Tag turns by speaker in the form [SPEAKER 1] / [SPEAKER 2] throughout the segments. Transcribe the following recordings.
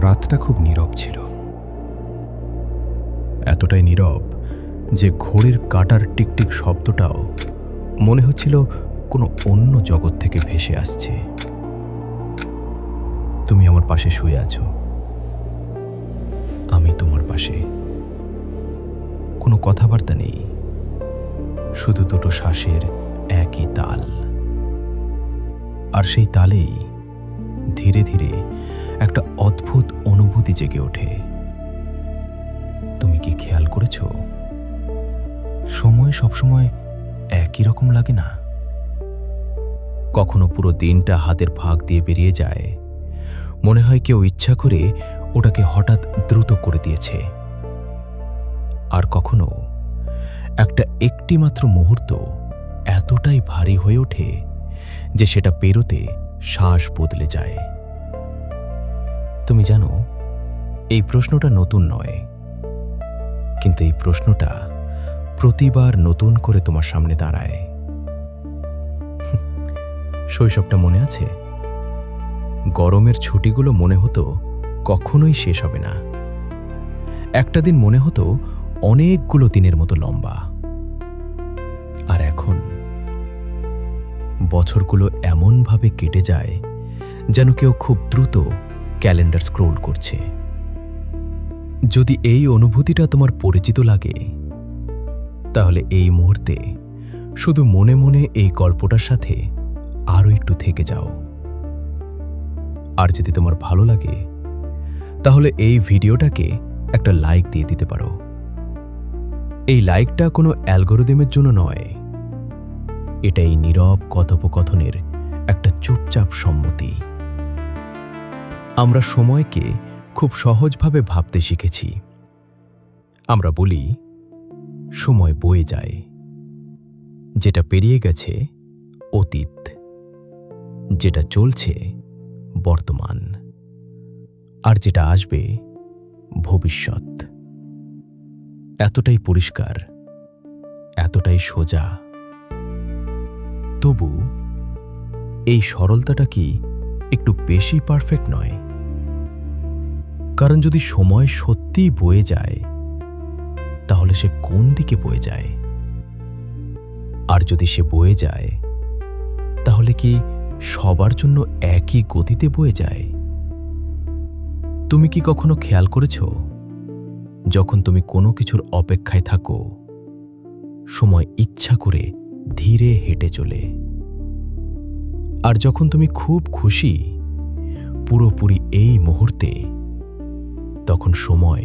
[SPEAKER 1] রাতটা খুব নীরব ছিল।
[SPEAKER 2] এতটাই নীরব যে ঘড়ির কাটার টিকটিক শব্দটাও মনে হচ্ছিল কোনো অন্য জগৎ থেকে ভেসে আসছে। তুমি আমার পাশে শুয়ে আছো। আমি তোমার পাশে। কোনো কথাবার্তা নেই। শুধু দুটো শ্বাসের একই তাল। আর সেই তালেই ধীরে ধীরে একটা অদ্ভুত অনুভূতি জেগে ওঠে। তুমি কি খেয়াল করেছ? সময় সবসময় একই রকম লাগে না। কখনো পুরো দিনটা হাতের ফাঁক দিয়ে বেরিয়ে যায়। মনে হয় কেউ ইচ্ছা করে ওটাকে হঠাৎ দ্রুত করে দিয়েছে। আর কখনো একটা একটি মাত্র মুহূর্ত এতটাই ভারী হয়ে ওঠে যে সেটা পেরোতে শ্বাস বদলে যায়। তুমি জানো, এই প্রশ্নটা নতুন নয়। কিন্তু এই প্রশ্নটা প্রতিবার নতুন করে তোমার সামনে দাঁড়ায়। শৈশবটা মনে আছে? গরমের ছুটিগুলো মনে হতো কখনোই শেষ হবে না। একটা দিন মনে হতো অনেকগুলো দিনের মতো লম্বা। আর এখন বছরগুলো এমনভাবে কেটে যায় যেন কেউ খুব দ্রুত ক্যালেন্ডার স্ক্রোল করছে। যদি এই অনুভূতিটা তোমার পরিচিত লাগে, তাহলে এই মুহূর্তে শুধু মনে মনে এই গল্পটার সাথে আরও একটু থেকে যাও। আর যদি তোমার ভালো লাগে, তাহলে এই ভিডিওটাকে একটা লাইক দিয়ে দিতে পারো। এই লাইকটা কোনো অ্যালগোরিদমের জন্য নয়। এটা এই নীরব কথোপকথনের একটা চুপচাপ সম্মতি। আমরা সময়কে খুব সহজভাবে ভাবতে শিখেছি। আমরা বলি, সময় বয়ে যায়, যেটা পেরিয়ে গেছে অতীত, যেটা চলছে বর্তমান, আর যেটা আসবে ভবিষ্যৎ। এতটাই পরিষ্কার, এতটাই সোজা। তবু এই সরলতাটা কি একটু বেশি পারফেক্ট নয়। কারণ যদি সময় সত্যিই বয়ে যায়, তাহলে সে কোন দিকে বয়ে যায়? আর যদি সে বয়ে যায়, তাহলে কি সবার জন্য একই গতিতে বয়ে যায়? তুমি কি কখনো খেয়াল করেছ, যখন তুমি কোনো কিছুর অপেক্ষায় থাকো, সময় ইচ্ছা করে ধীরে হেঁটে চলে? আর যখন তুমি খুব খুশি, পুরোপুরি এই মুহূর্তে, তখন সময়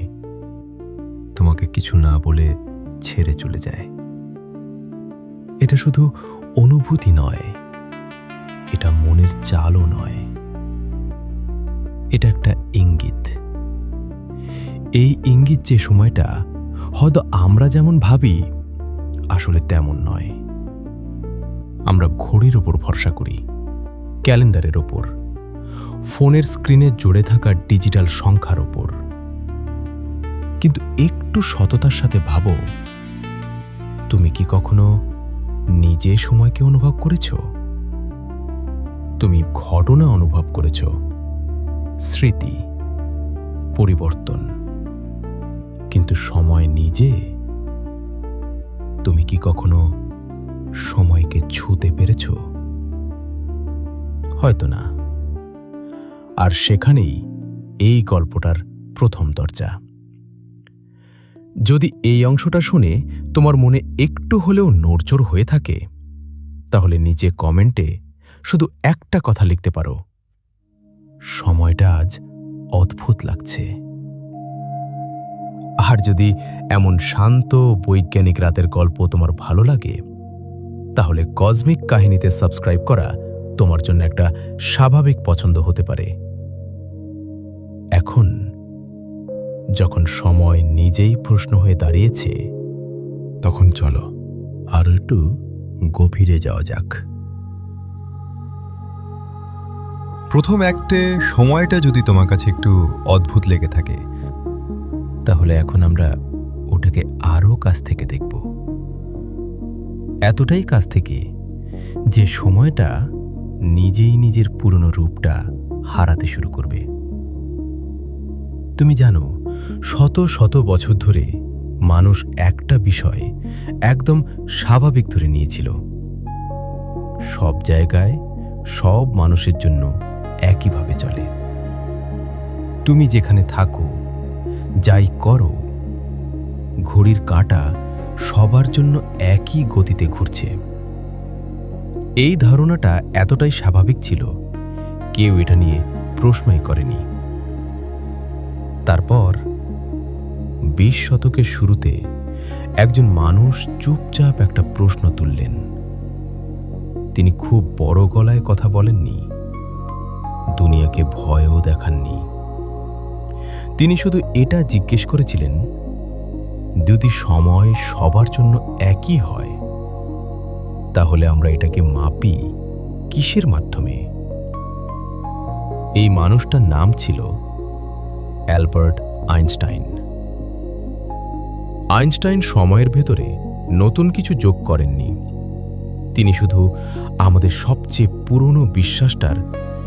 [SPEAKER 2] তোমাকে কিছু না বলে ছেড়ে চলে যায়। এটা শুধু অনুভূতি নয়, এটা মনের চালও নয়। এটা একটা ইঙ্গিত। এই ইঙ্গিত যে সময়টা, হয়তো আমরা যেমন ভাবি, আসলে তেমন নয়। আমরা ঘড়ির ওপর ভরসা করি। ক্যালেন্ডারের ওপর। ফোনের স্ক্রিনে জুড়ে থাকা ডিজিটাল সংখ্যার ওপর। কিন্তু একটু সততার সাথে ভাবো, তুমি কি কখনো নিজে সময়কে অনুভব করেছ? তুমি ঘটনা অনুভব করেছ, স্মৃতি, পরিবর্তন। কিন্তু সময় নিজে, তুমি কি কখনো সময়কে ছুঁতে পেরেছ? হয়তো না। আর সেখানেই এই গল্পটার প্রথম দরজা। যদি এই অংশটা শুনে তোমার মনে একটু হলেও নড়চড় হয়ে থাকে, তাহলে নিচে কমেন্টে শুধু একটা কথা লিখতে পারো। সময়টা আজ অদ্ভুত লাগছে। আর যদি এমন শান্ত বৈজ্ঞানিক রাতের গল্প তোমার ভালো লাগে, তাহলে কসমিক কাহিনীতে সাবস্ক্রাইব করা তোমার জন্য একটা স্বাভাবিক পছন্দ হতে পারে। এখন, যখন সময় নিজেই প্রশ্ন হয়ে দাঁড়িয়েছে, তখন চলো আরও একটু গভীরে যাওয়া যাক।
[SPEAKER 1] প্রথম অ্যাক্টে সময়টা যদি তোমার কাছে একটু অদ্ভুত লেগে থাকে,
[SPEAKER 2] তাহলে এখন আমরা ওটাকে আরও কাছ থেকে দেখব। এতটাই কাছ থেকে যে সময়টা নিজেই নিজের পুরনো রূপটা হারাতে শুরু করবে। তুমি জানো, শত শত বছর ধরে মানুষ একটা বিষয় একদম স্বাভাবিক ধরে নিয়েছিল। সব জায়গায় সব মানুষের জন্য একইভাবে চলে। তুমি যেখানে থাকো, যাই করো, ঘড়ির কাঁটা সবার জন্য একই গতিতে ঘুরছে। এই ধারণাটা এতটাই স্বাভাবিক ছিল, কেউ এটা নিয়ে প্রশ্নই করেনি। তারপর বিশ শতকের শুরুতে একজন মানুষ চুপচাপ একটা প্রশ্ন তুললেন। তিনি খুব বড় গলায় কথা বলেননি। দুনিয়াকে ভয়ও দেখাননি। তিনি শুধু এটা জিজ্ঞেস করেছিলেন যদি সময় সবার জন্য একই হয়? তাহলে আমরা এটাকে মাপি কিসের মাধ্যমে? এই মানুষটার নাম ছিল অ্যালবার্ট আইনস্টাইন। আইনস্টাইন সময়ের ভেতরে নতুন কিছু যোগ করেননি। তিনি শুধু আমাদের সবচেয়ে পুরনো বিশ্বাসটার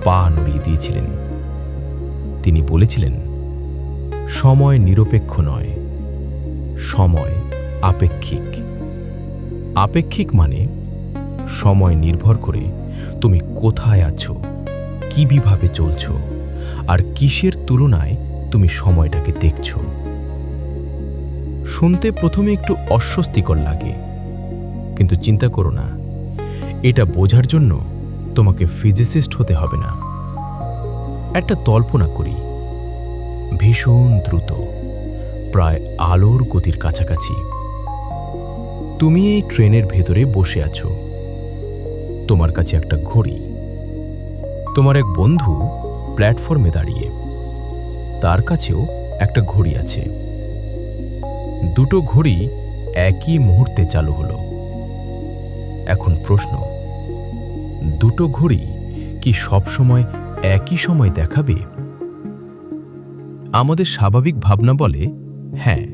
[SPEAKER 2] পা নড়িয়ে দিয়েছিলেন। তিনি বলেছিলেন, সময় নিরপেক্ষ নয়, সময় আপেক্ষিক। আপেক্ষিক মানে সময় নির্ভর করে তুমি কোথায় আছো, কীভাবে চলছো, আর কিসের তুলনায় তুমি সময়টাকে দেখছ। শুনতে প্রথমে একটু অস্বস্তিকর লাগে, কিন্তু চিন্তা করো না, এটা বোঝার জন্য তোমাকে ফিজিসিস্ট হতে হবে না। একটা কল্পনা করি, ভীষণ দ্রুত, প্রায় আলোর গতির কাছাকাছি। তুমি এই ট্রেনের ভেতরে বসে আছো। তোমার কাছে একটা ঘড়ি। তোমার এক বন্ধু প্ল্যাটফর্মে দাঁড়িয়ে। তার কাছেও একটা ঘড়ি আছে। দুটো ঘড়ি একই মুহূর্তে চালু হলো। এখন প্রশ্ন, দুটো ঘড়ি কি সবসময় একই সময় দেখাবে? আমাদের স্বাভাবিক ভাবনা বলে হ্যাঁ।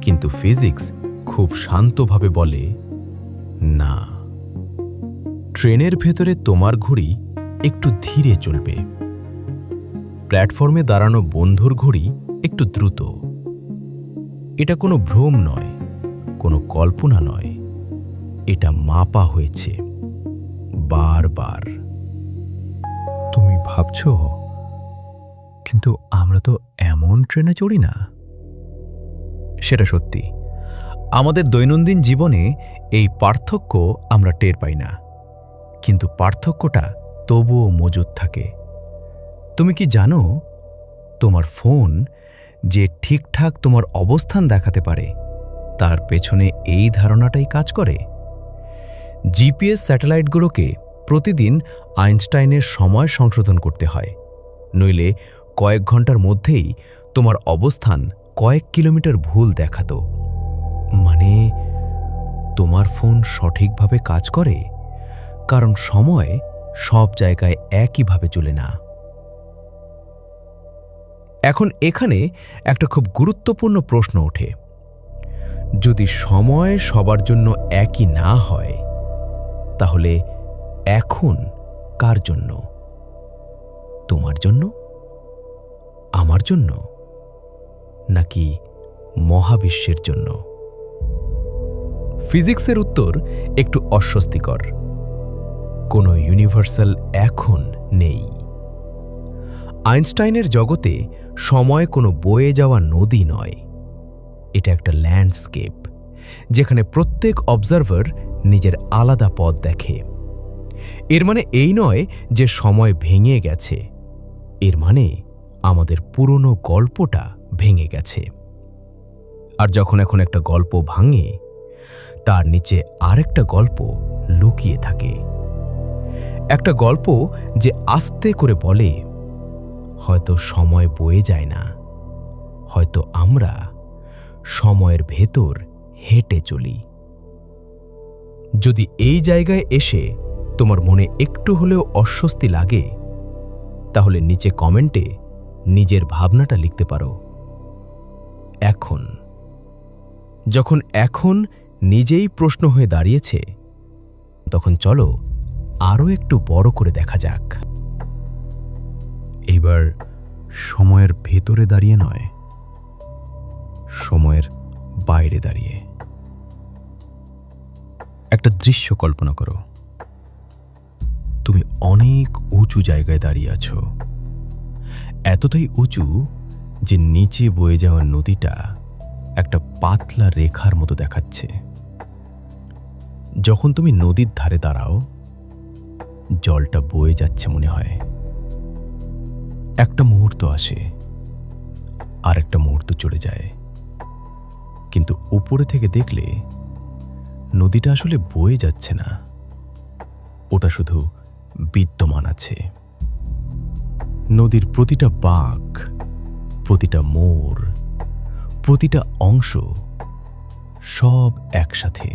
[SPEAKER 2] কিন্তু ফিজিক্স খুব শান্তভাবে বলে ট্রেনের ভেতরে তোমার ঘড়ি একটু ধীরে চলবে। প্ল্যাটফর্মে দাঁড়ানো বন্ধুর ঘড়ি একটু দ্রুত। এটা কোনো ভ্রম নয় কোনো কল্পনা নয়। এটা মাপা হয়েছে বারবার।
[SPEAKER 3] তুমি ভাবছ কিন্তু আমরা তো এমন ট্রেনে চড়ি না? সেটা সত্যি। আমাদের দৈনন্দিন জীবনে এই পার্থক্য আমরা টের পাই না। কিন্তু পার্থক্যটা তবুও মজুদ থাকে। তুমি কি জানো, তোমার ফোন যে ঠিকঠাক তোমার অবস্থান দেখাতে পারে, তার পেছনে এই ধারণাটাই কাজ করে? জিপিএস স্যাটেলাইটগুলোকে প্রতিদিন আইনস্টাইনের সময় সংশোধন করতে হয়, নইলে কয়েক ঘণ্টার মধ্যেই তোমার অবস্থান কয়েক কিলোমিটার ভুল দেখাতো। মানে তোমার ফোন সঠিকভাবে কাজ করে? কারণ সময় সব জায়গায় একইভাবে চলে না। এখন এখানে একটা খুব গুরুত্বপূর্ণ প্রশ্ন ওঠে। যদি সময় সবার জন্য একই না হয়, তাহলে এখন কার জন্য? তোমার জন্য? আমার জন্য? নাকি মহাবিশ্বের জন্য? ফিজিক্সের উত্তর একটু অস্বস্তিকর। কোনো ইউনিভার্সাল এখন নেই। আইনস্টাইনের জগতে সময় কোনো বয়ে যাওয়া নদী নয়। এটা একটা ল্যান্ডস্কেপ যেখানে প্রত্যেক অবজারভার নিজের আলাদা পথ দেখে। এর মানে এই নয় যে সময় ভেঙে গেছে, এর মানে আমাদের পুরনো গল্পটা ভেঙে গেছে। আর যখন এখন একটা গল্প ভাঙে, তার নিচে আরেকটা গল্প লুকিয়ে থাকে। একটা গল্প যে আস্তে করে বলে, হয়তো সময় বয়ে যায় না, হয়তো আমরা সময়ের ভেতর হেঁটে চলি। যদি এই জায়গায় এসে তোমার মনে একটু হলেও অস্বস্তি লাগে, তাহলে নিচে কমেন্টে নিজের ভাবনাটা লিখতে পারো। এখন, যখন এখন নিজেই প্রশ্ন হয়ে দাঁড়িয়েছে, তখন চলো আরও একটু বড় করে দেখা যাক। এইবার
[SPEAKER 2] সময়ের ভেতরে দাঁড়িয়ে নয়, সময়ের বাইরে দাঁড়িয়ে। একটা দৃশ্য কল্পনা করো। তুমি অনেক উঁচু জায়গায় দাঁড়িয়ে আছো। এতটাই উঁচু যে নিচে বয়ে যাওয়া নদীটা একটা পাতলা রেখার মতো দেখাচ্ছে। যখন তুমি নদীর ধারে দাঁড়াও জলটা বয়ে যাচ্ছে মনে হয়। একটা মুহূর্ত আসে, আর একটা মুহূর্ত চলে যায়। কিন্তু উপরে থেকে দেখলে, নদীটা আসলে বয়ে যাচ্ছে না। ওটা শুধু বিদ্যমান আছে। নদীর প্রতিটা বাঘ প্রতিটা মোর প্রতিটা অংশ সব একসাথে।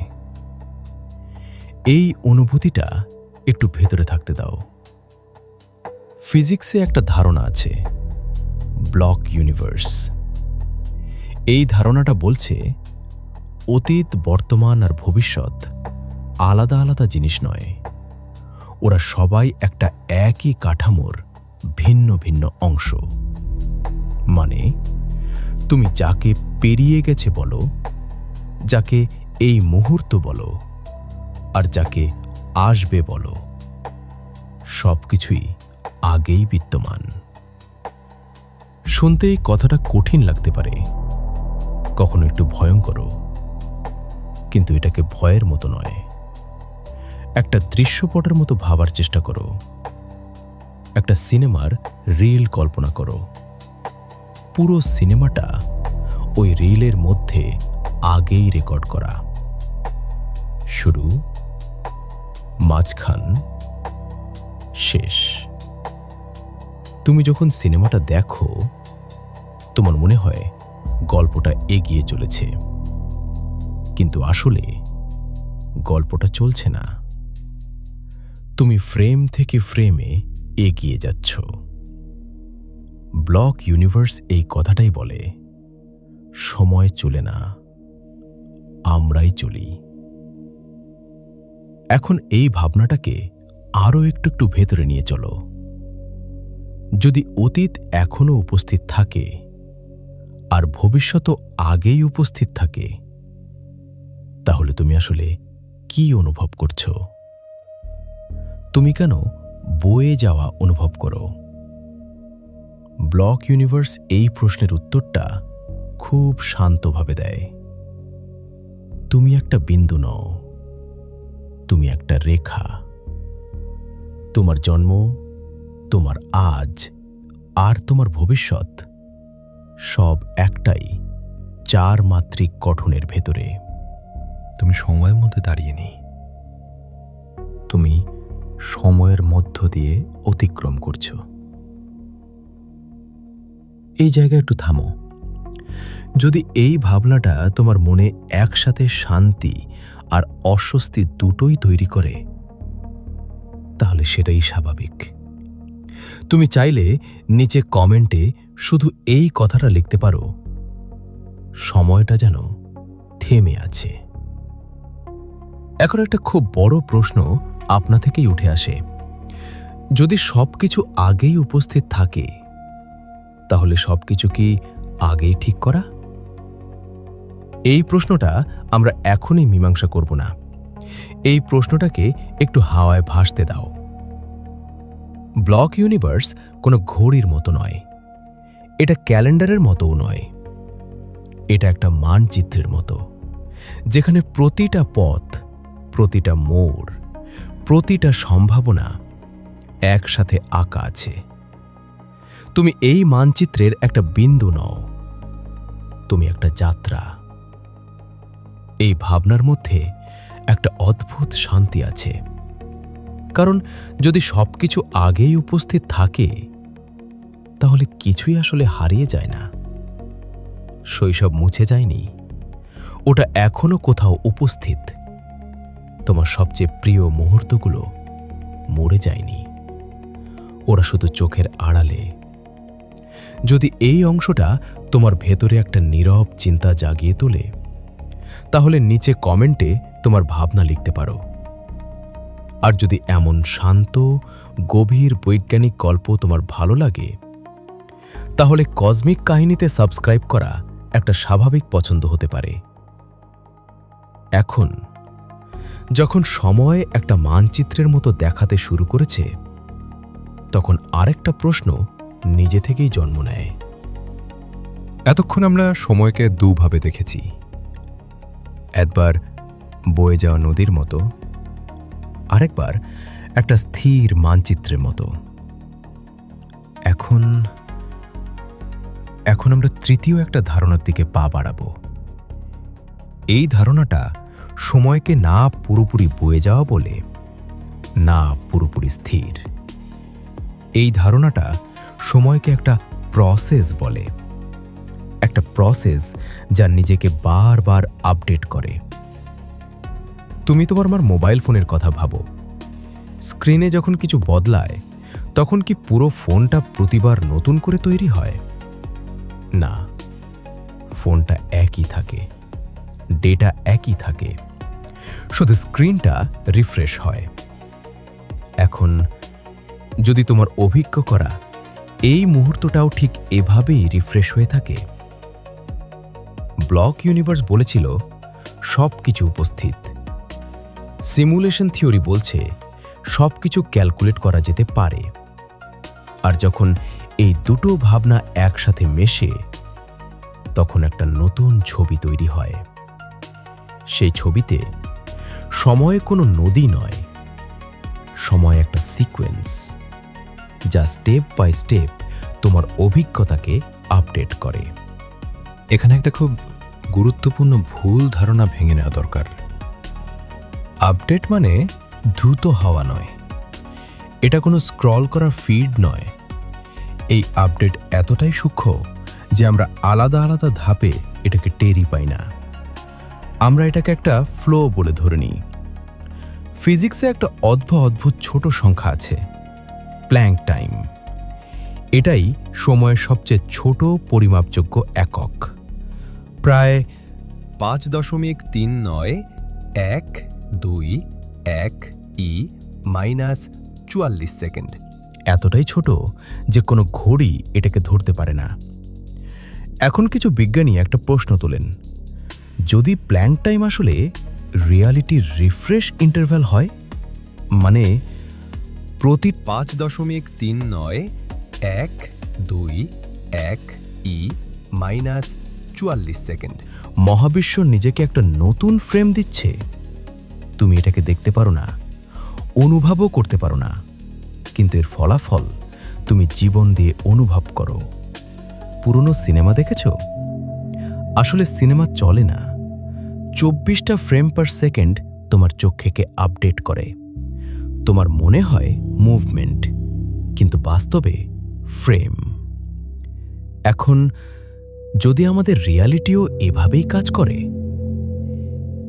[SPEAKER 2] এই অনুভূতিটা একটু ভেতরে থাকতে দাও। ফিজিক্সে একটা ধারণা আছে, ব্লক ইউনিভার্স। এই ধারণাটা বলছে, অতীত, বর্তমান আর ভবিষ্যৎ আলাদা আলাদা জিনিস নয়। ওরা সবাই একটা একই কাঠামোর ভিন্ন ভিন্ন অংশ। মানে তুমি যাকে পেরিয়ে গেছে বলো, যাকে এই মুহূর্ত বলো, আর যাকে আসবে বলো। সব কিছুই আগেই বিদ্যমান। শুনতে এই কথাটা কঠিন লাগতে পারে। কখনো একটু ভয়ঙ্করও। কিন্তু এটাকে ভয়ের মতো নয়। একটা দৃশ্যপটের মতো ভাবার চেষ্টা করো। একটা সিনেমার রিল কল্পনা করো। পুরো সিনেমাটা ওই রিলের মধ্যে আগেই রেকর্ড করা। শুরু মাঝখান শেষ। তুমি যখন সিনেমাটা দেখো, তোমার মনে হয় গল্পটা এগিয়ে চলেছে। কিন্তু আসলে গল্পটা চলছে না। তুমি ফ্রেম থেকে ফ্রেমে এগিয়ে যাচ্ছ। ব্লক ইউনিভার্স এই কথাটাই বলে, সময় চলে না, আমরাই চলি। এখন এই ভাবনাটাকে আরও একটু একটু ভেতরে নিয়ে চলো। যদি অতীত এখনও উপস্থিত থাকে আর ভবিষ্যৎও আগেই উপস্থিত থাকে, তাহলে তুমি আসলে কি অনুভব করছ? তুমি কেন বয়ে যাওয়া অনুভব করো? ব্লক ইউনিভার্স এই প্রশ্নের উত্তরটা খুব শান্তভাবে দেয়। তুমি একটা বিন্দু নও। তুমি একটা রেখা। তোমার জন্ম, তোমার আজ, আর তোমার ভবিষ্যৎ, সব একটাই চার মাত্রিক গঠনের ভেতরে।
[SPEAKER 1] তুমি সময়ের মধ্যে দাঁড়িয়ে নেই।
[SPEAKER 2] তুমি সময়ের মধ্য দিয়ে অতিক্রম করছ। এই জায়গায় একটু থামো। যদি এই ভাবনাটা তোমার মনে একসাথে শান্তি আর অস্বস্তি দুটোই তৈরি করে, তাহলে সেটাই স্বাভাবিক। তুমি চাইলে নিচে কমেন্টে শুধু এই কথাটা লিখতে পারো, সময়টা যেন থেমে আছে। এখন একটা খুব বড় প্রশ্ন আপনা থেকেই উঠে আসে। যদি সবকিছু আগেই উপস্থিত থাকে, তাহলে সবকিছু কি আগেই ঠিক করা? এই প্রশ্নটা আমরা এখনই মীমাংসা করব না। এই প্রশ্নটাকে একটু হাওয়ায় ভাসতে দাও। ব্লক ইউনিভার্স কোনো ঘড়ির মতো নয়। এটা ক্যালেন্ডারের মতোও নয়। এটা একটা মানচিত্রের মতো। যেখানে প্রতিটা পথ, প্রতিটা মোড়, প্রতিটা সম্ভাবনা একসাথে আঁকা আছে। তুমি এই মানচিত্রের একটা বিন্দু নও। তুমি একটা যাত্রা। এই ভাবনার মধ্যে একটা অদ্ভুত শান্তি আছে। কারণ যদি সবকিছু আগেই উপস্থিত থাকে, তাহলে কিছুই আসলে হারিয়ে যায় না। শৈশব মুছে যায়নি। ওটা এখনও কোথাও উপস্থিত। তোমার সবচেয়ে প্রিয় মুহূর্তগুলো মরে যায়নি। ওরা শুধু চোখের আড়ালে। যদি এই অংশটা তোমার ভেতরে একটা নীরব চিন্তা জাগিয়ে তোলে তাহলে নিচে কমেন্টে তোমার ভাবনা লিখতে পারো। আর যদি এমন শান্ত, গভীর বৈজ্ঞানিক গল্প তোমার ভালো লাগে, তাহলে কসমিক কাহিনীতে সাবস্ক্রাইব করা একটা স্বাভাবিক পছন্দ হতে পারে। এখন, যখন সময় একটা মানচিত্রের মতো দেখাতে শুরু করেছে, তখন আরেকটা প্রশ্ন নিজে থেকেই জন্ম নেয়।
[SPEAKER 1] এতক্ষণ আমরা সময়কে দুভাবে দেখেছি।
[SPEAKER 2] একবার বয়ে যাওয়া নদীর মতো, আরেকবার একটা স্থির মানচিত্রের মতো। এখন এখন আমরা তৃতীয় একটা ধারণার দিকে পা বাড়াবো। এই ধারণাটা সময়কে না পুরোপুরি বয়ে যাওয়া বলে না পুরোপুরি স্থির। এই ধারণাটা সময়কে একটা প্রসেস বলে। একটা প্রসেস যা নিজেকে বারবার আপডেট করে। তুমি তোমার আমার মোবাইল ফোনের কথা ভাবো। স্ক্রিনে যখন কিছু বদলায়, তখন কি পুরো ফোনটা প্রতিবার নতুন করে তৈরি হয়? না। ফোনটা একই থাকে। ডেটা একই থাকে। শুধু স্ক্রিনটা রিফ্রেশ হয়। এখন, যদি তোমার অভিজ্ঞ করা, এই মুহূর্তটাও ঠিক এভাবেই রিফ্রেশ হয়ে থাকে। ব্লক ইউনিভার্স বলেছিল সব কিছু উপস্থিত। সিমুলেশন থিওরি বলছে সব কিছু ক্যালকুলেট করা যেতে পারে। আর যখন এই দুটো ভাবনা একসাথে মেশে, তখন একটা নতুন ছবি তৈরি হয়। সেই ছবিতে সময় কোনো নদী নয়, সময় একটা সিকোয়েন্স, যা স্টেপ বাই স্টেপ তোমার অভিজ্ঞতাকে আপডেট করে।
[SPEAKER 1] এখানে একটা খুব গুরুত্বপূর্ণ ভুল ধারণা ভেঙে নেওয়া দরকার।
[SPEAKER 2] আপডেট মানে দ্রুত হওয়া নয়। এটা কোনো স্ক্রল করার ফিড নয়। এই আপডেট এতটাই সূক্ষ্ম যে আমরা আলাদা আলাদা ধাপে এটাকে টেরই পাই না। আমরা এটাকে একটা ফ্লো বলে ধরে নিই। ফিজিক্সে একটা অদ্ভুত অদ্ভুত ছোট সংখ্যা আছে, প্ল্যাঙ্ক টাইম। এটাই সময়ের সবচেয়ে ছোট পরিমাপযোগ্য একক। প্রায়
[SPEAKER 1] পাঁচ দশমিক তিন নয়, এক, দুই, এক, ই, মাইনাস চুয়াল্লিশ সেকেন্ড।
[SPEAKER 2] এতটাই ছোট যে কোনো ঘড়ি এটাকে ধরতে পারে না। এখন কিছু বিজ্ঞানী একটা প্রশ্ন তোলেন। যদি প্ল্যাঙ্ক টাইম আসলে রিয়ালিটির রিফ্রেশ ইন্টারভ্যাল হয় মানে প্রতি
[SPEAKER 1] পাঁচ দশমিক তিন নয়, এক, দুই, এক, ই, মাইনাস চুয়াল্লিশ সেকেন্ড।
[SPEAKER 2] মহাবিশ্ব নিজেকে একটা নতুন ফ্রেম দিচ্ছে। তুমি এটাকে দেখতে পারো না, অনুভবও করতে পারো না। কিন্তু এর ফলাফল তুমি জীবন দিয়ে অনুভব করো। পুরনো সিনেমা দেখেছ? আসলে সিনেমা চলে না। চব্বিশটা ফ্রেম পার সেকেন্ড তোমার চোখেকে আপডেট করে। তোমার মনে হয় মুভমেন্ট কিন্তু বাস্তবে ফ্রেম এখন যদি আমাদের রিয়ালিটিও এভাবেই কাজ করে?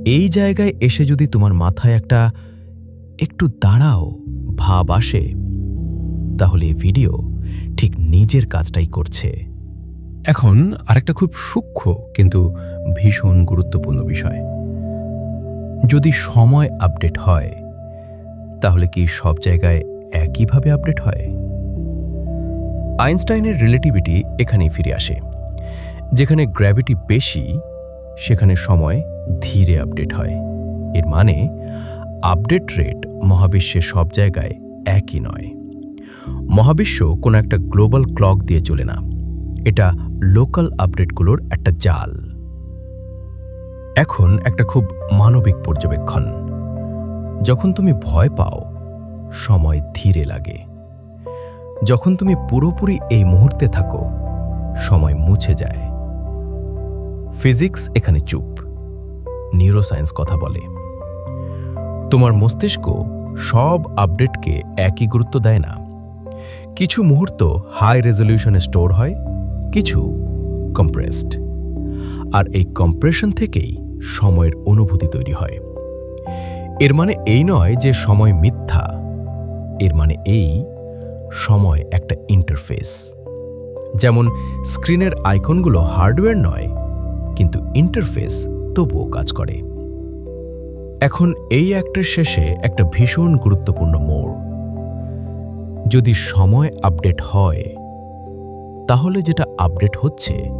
[SPEAKER 2] এই জায়গায় এসে যদি তোমার মাথায় একটা একটু দাঁড়াও, ভাব আসে, তাহলে এই ভিডিও ঠিক নিজের কাজটাই করছে।
[SPEAKER 3] এখন আরেকটা খুব সূক্ষ্ম কিন্তু ভীষণ গুরুত্বপূর্ণ বিষয়।
[SPEAKER 2] যদি সময় আপডেট হয়, তাহলে কি সব জায়গায় একইভাবে আপডেট হয়? আইনস্টাইনের রিলেটিভিটি এখানেই ফিরে আসে। যেখানে গ্র্যাভিটি বেশি, সেখানে সময় ধীরে আপডেট হয়। এর মানে আপডেট রেট মহাবিশ্বের সব জায়গায় একই নয়। মহাবিশ্ব কোনো একটা গ্লোবাল ক্লক দিয়ে চলে না। এটা লোকাল আপডেটগুলোর একটা জাল। এখন একটা খুব মানবিক পর্যবেক্ষণ। যখন তুমি ভয় পাও, সময় ধীরে লাগে। যখন তুমি পুরোপুরি এই মুহূর্তে থাকো, সময় মুছে যায়। ফিজিক্স এখানে চুপ। নিউরোসায়েন্স কথা বলে। তোমার মস্তিষ্ক সব আপডেটকে একই গুরুত্ব দেয় না। কিছু মুহূর্ত হাই রেজলিউশনে স্টোর হয়, কিছু কম্প্রেসড। আর এই কম্প্রেশন থেকেই সময়ের অনুভূতি তৈরি হয়। এর মানে এই নয় যে সময় মিথ্যা। এর মানে এই সময় একটা ইন্টারফেস যেমন স্ক্রিনের আইকনগুলো হার্ডওয়্যার নয় কিন্তু ইন্টারফেস তবুও কাজ করে। এখন এই অ্যাক্টের শেষে একটা ভীষণ গুরুত্বপূর্ণ মোড়। যদি সময় আপডেট হয়, তাহলে যেটা আপডেট হচ্ছে,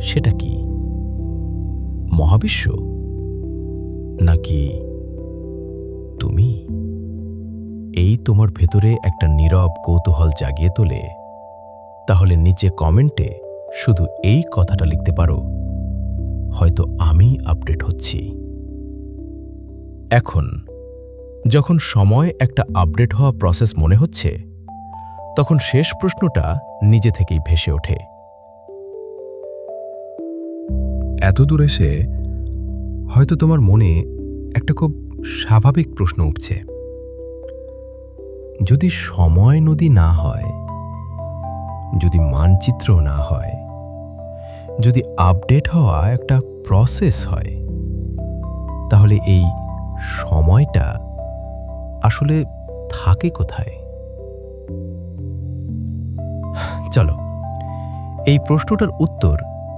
[SPEAKER 2] সেটা কি? মহাবিশ্ব? নাকি তুমি? এই তোমার ভেতরে একটা নীরব কৌতূহল জাগিয়ে তোলে, তাহলে নিচে কমেন্টে শুধু এই কথাটা লিখতে পারো। হয়তো আমি আপডেট হচ্ছি। এখন, যখন সময় একটা আপডেট হওয়া প্রসেস মনে হচ্ছে, তখন শেষ প্রশ্নটা নিজে থেকেই ভেসে ওঠে।
[SPEAKER 1] এত দূর এসে হয়তো তোমার মনে একটা খুব স্বাভাবিক প্রশ্ন উঠছে
[SPEAKER 2] যদি সময় নদী না হয়, যদি মানচিত্র না হয় যদি আপডেট হওয়া একটা প্রসেস হয়, তাহলে এই সময়টা আসলে থাকে কোথায়? চলো, এই প্রশ্নটার উত্তর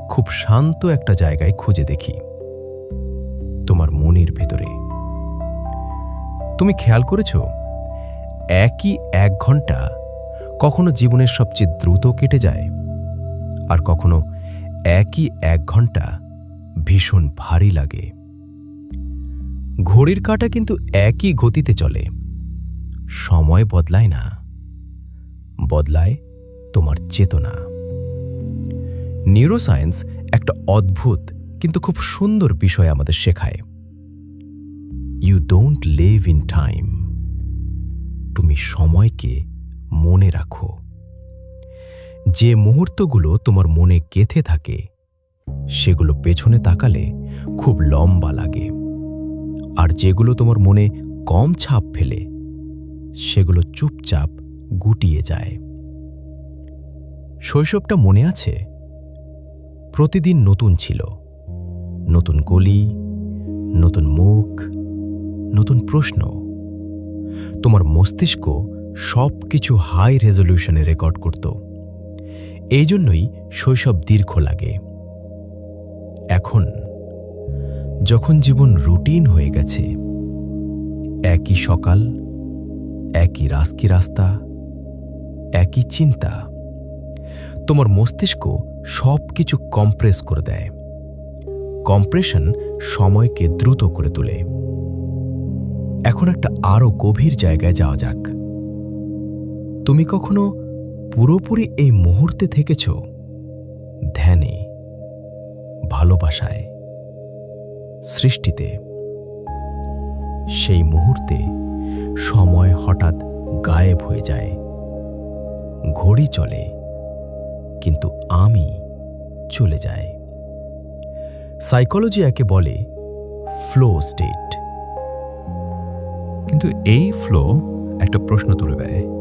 [SPEAKER 2] খুব শান্ত একটা জায়গায় খুঁজে দেখি, তোমার মনের ভেতরে। তুমি খেয়াল করেছ? একই এক ঘণ্টা কখনো জীবনের সবচেয়ে দ্রুত কেটে যায়, আর কখনো একই এক ঘণ্টা ভীষণ ভারী লাগে। ঘড়ির কাঁটা কিন্তু একই গতিতে চলে। সময় বদলায় না। বদলায় তোমার চেতনা। নিউরোসায়েন্স একটা অদ্ভুত কিন্তু খুব সুন্দর বিষয় আমাদের শেখায়। You don't live in time তুমি সময়কে মনে রাখো। যে মুহূর্তগুলো তোমার মনে গেথে থাকে, সেগুলো পেছনে তাকালে খুব লম্বা লাগে। আর যেগুলো তোমার মনে কম ছাপ ফেলে, সেগুলো চুপচাপ গুটিয়ে যায়। শৈশবটা মনে আছে? প্রতিদিন নতুন ছিল। নতুন গলি নতুন মুখ, নতুন প্রশ্ন। তোমার মস্তিষ্ক সব কিছু হাই রেজলিউশনে রেকর্ড করত। এই জন্যই শৈশব দীর্ঘ লাগে। এখন, যখন জীবন রুটিন হয়ে গেছে, একই সকাল, একই রাস্কি রাস্তা, একই চিন্তা, তোমার মস্তিষ্ক সব কিছু কম্প্রেস করে দেয়। কম্প্রেশন সময়কে দ্রুত করে তোলে। এখন একটা আরও গভীর জায়গায় যাওয়া যাক। তুমি কখনো পুরোপুরি এই মুহূর্তে থেকেছ? ধ্যানে, ভালোবাসায়, সৃষ্টিতে। সেই মুহূর্তে সময় হঠাৎ গায়েব হয়ে যায়। ঘড়ি চলে, কিন্তু আমি চলে যায় সাইকোলজি একে বলে ফ্লো স্টেট।
[SPEAKER 1] কিন্তু এই ফ্লো একটা প্রশ্ন তুলে দেয়।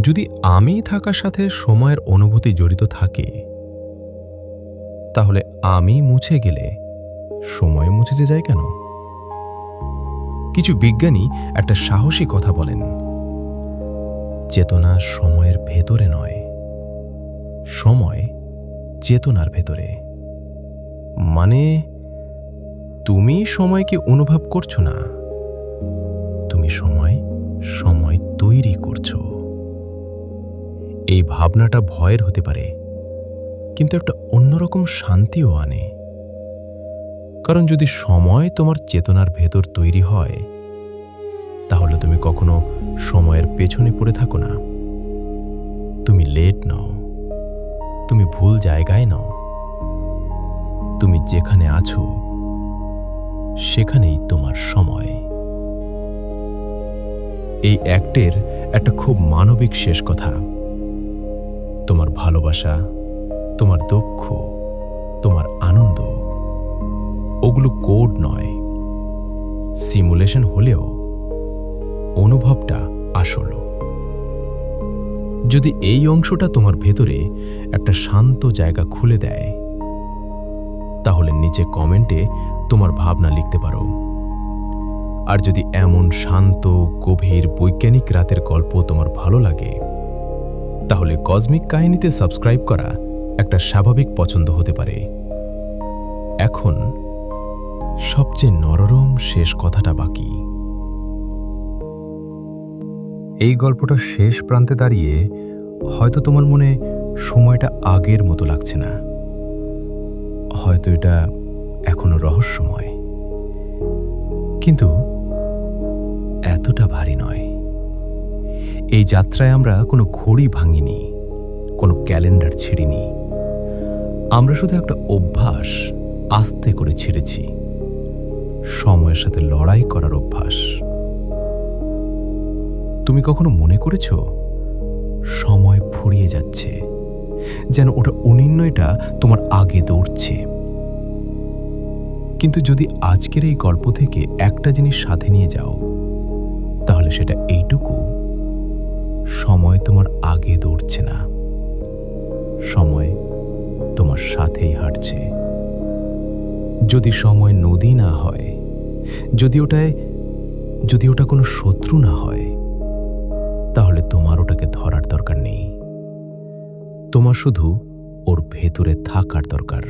[SPEAKER 1] যদি আমি থাকার সাথে সময়ের অনুভূতি জড়িত থাকে, তাহলে আমি মুছে গেলে সময় মুছে যে যায় কেন? কিছু বিজ্ঞানী একটা সাহসী কথা বলেন।
[SPEAKER 2] চেতনা সময়ের ভেতরে নয়, সময় চেতনার ভেতরে। মানে তুমি সময়কে অনুভব করছ না, তুমি সময় সময় তৈরি করছ। এই ভাবনাটা ভয়ের হতে পারে, কিন্তু একটা অন্যরকম শান্তিও আনে। কারণ যদি সময় তোমার চেতনার ভেতর তৈরি হয়, তাহলে তুমি কখনো সময়ের পেছনে পড়ে থাকো না। তুমি লেট নও, তুমি ভুল জায়গায় নও। তুমি যেখানে আছো, সেখানেই তোমার সময়। এই অ্যাক্টের একটা খুব মানবিক শেষ কথা। তোমার ভালোবাসা, তোমার দুঃখ, তোমার আনন্দ, ওগুলো কোড নয়। সিমুলেশন হলেও অনুভবটা আসল। যদি এই অংশটা তোমার ভেতরে একটা শান্ত জায়গা খুলে দেয়, তাহলে নিচে কমেন্টে তোমার ভাবনা লিখতে পারো। আর যদি এমন শান্ত, গভীর, বৈজ্ঞানিক রাতের গল্প তোমার ভালো লাগে তাহলে কসমিক কাহিনীতে সাবস্ক্রাইব করা একটা স্বাভাবিক পছন্দ হতে পারে। এখন, সবচেয়ে নররম শেষ কথাটা বাকি।
[SPEAKER 1] এই গল্পটা শেষ প্রান্তে দাঁড়িয়ে
[SPEAKER 2] হয়তো তোমার মনে সময়টা আগের মতো লাগছে না। হয়তো এটা এখনও রহস্যময়। কিন্তু এতটা ভারী নয়। এই যাত্রায় আমরা কোনো ঘড়ি ভাঙিনি, কোনো ক্যালেন্ডার ছিঁড়িনি। আমরা শুধু একটা অভ্যাস আস্তে করে ছেড়েছি, সময়ের সাথে লড়াই করার অভ্যাস। তুমি কখনো মনে করেছ, সময় ফুরিয়ে যাচ্ছে, যেন ওটা অনির্ণয়টা তোমার আগে দৌড়ছে? কিন্তু যদি আজকের এই গল্প থেকে একটা জিনিস সাথে নিয়ে যাও, তাহলে সেটা এইটুকু। সময় তোমার আগে দৌড়ছে না। সময় তোমার সাথেই হাঁটছে। যদি সময় নদী না হয়, যদি ওটায়, যদি ওটা কোনো শত্রু না হয়, তাহলে তোমার ওটাকে ধরার দরকার নেই। তোমার শুধু ওর ভেতরে থাকার দরকার।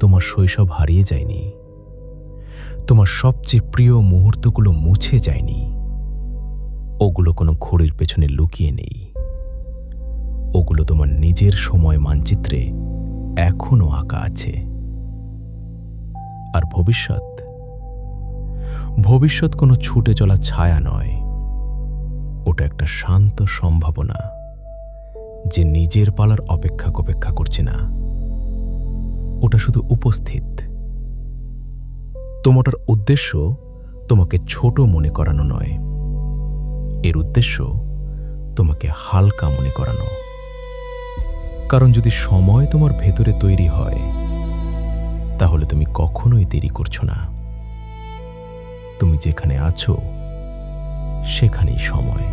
[SPEAKER 2] তোমার শৈশব হারিয়ে যায়নি। তোমার সবচেয়ে প্রিয় মুহূর্তগুলো মুছে যায়নি। ওগুলো কোনো ঘড়ির পেছনে লুকিয়ে নেই। ওগুলো তোমার নিজের সময় মানচিত্রে এখনও আঁকা আছে। আর ভবিষ্যৎ? ভবিষ্যৎ কোনো ছুটে চলা ছায়া নয়। ওটা একটা শান্ত সম্ভাবনা যে নিজের পালার অপেক্ষা অপেক্ষা করছে না। ওটা শুধু উপস্থিত। তোমাটার উদ্দেশ্য তোমাকে ছোট মনে করানো নয়। এর উদ্দেশ্য তোমাকে হালকা মনে করানো। কারণ যদি সময় তোমার ভেতরে তৈরি হয়, তাহলে তুমি কখনোই দেরি করছ না। তুমি যেখানে আছো, সেখানেই সময়।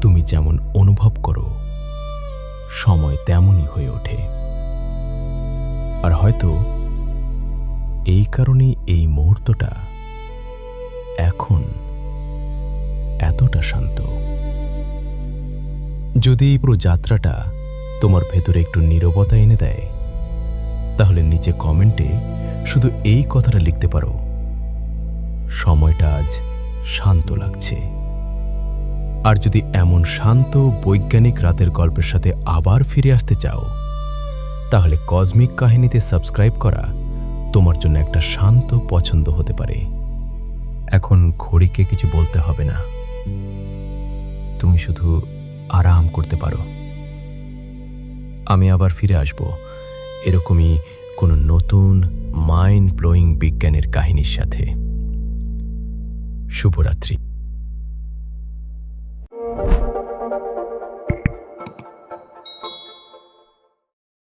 [SPEAKER 2] তুমি যেমন অনুভব করো, সময় তেমনই হয়ে ওঠে। আর হয়তো এই কারণেই এই মুহূর্তটা এখন শান্ত যদি এই পুরো যাত্রাটা তোমার ভেতরে একটু নীরবতা এনে দেয়, তাহলে নিচে কমেন্টে শুধু এই কথাটা লিখতে পারো। সময়টা আজ শান্ত লাগছে। আর যদি এমন শান্ত, বৈজ্ঞানিক রাতের গল্পের সাথে আবার ফিরে আসতে চাও, তাহলে কসমিক কাহিনীতে সাবস্ক্রাইব করা তোমার জন্য একটা শান্ত পছন্দ হতে পারে। এখন ঘড়িকে কিছু বলতে হবে না। তুমি শুধু আরাম করতে পারো। আমি আবার ফিরে আসব এরকমই কোনো নতুন মাইন্ড ব্লোয়িং বিজ্ঞানের কাহিনীর সাথে। শুভরাত্রি।